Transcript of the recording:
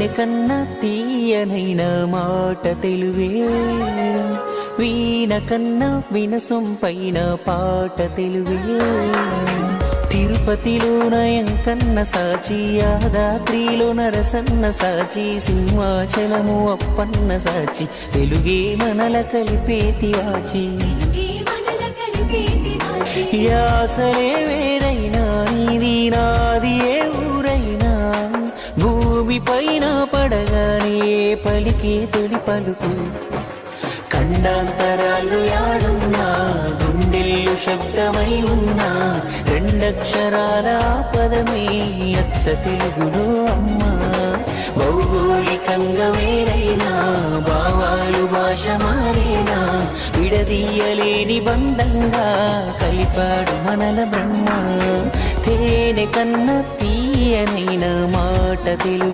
తేనె కన్నా తీయనైన మాట తెలుగే వీణ కన్నా వినసొంపైన పాట తెలుగే తిరుపతిలో నయం కన్న సాచి యాదాద్రిలో నరసన్న సాచి సింహాచలము అప్పన్న సాచి తెలుగే మనల కలిపేతి వాచి. యాసలే వేరైనా భూమి పైన పడగానే పలికే తొలి పలుకు. ఖండాంతరాలు యాడున్నా గుండెల్లు శబ్దమై ఉన్నా రెండక్షరాల పదమే అచ్చ తెలుగులో అమ్మా. భౌగోళికంగా వేరైనా భావాలు భాష మారేనా విడదీయలేని బంధంగా కలిపాడు మనల బ్రహ్మ. తేనె కన్న తీయనైన మాట తెలుగు.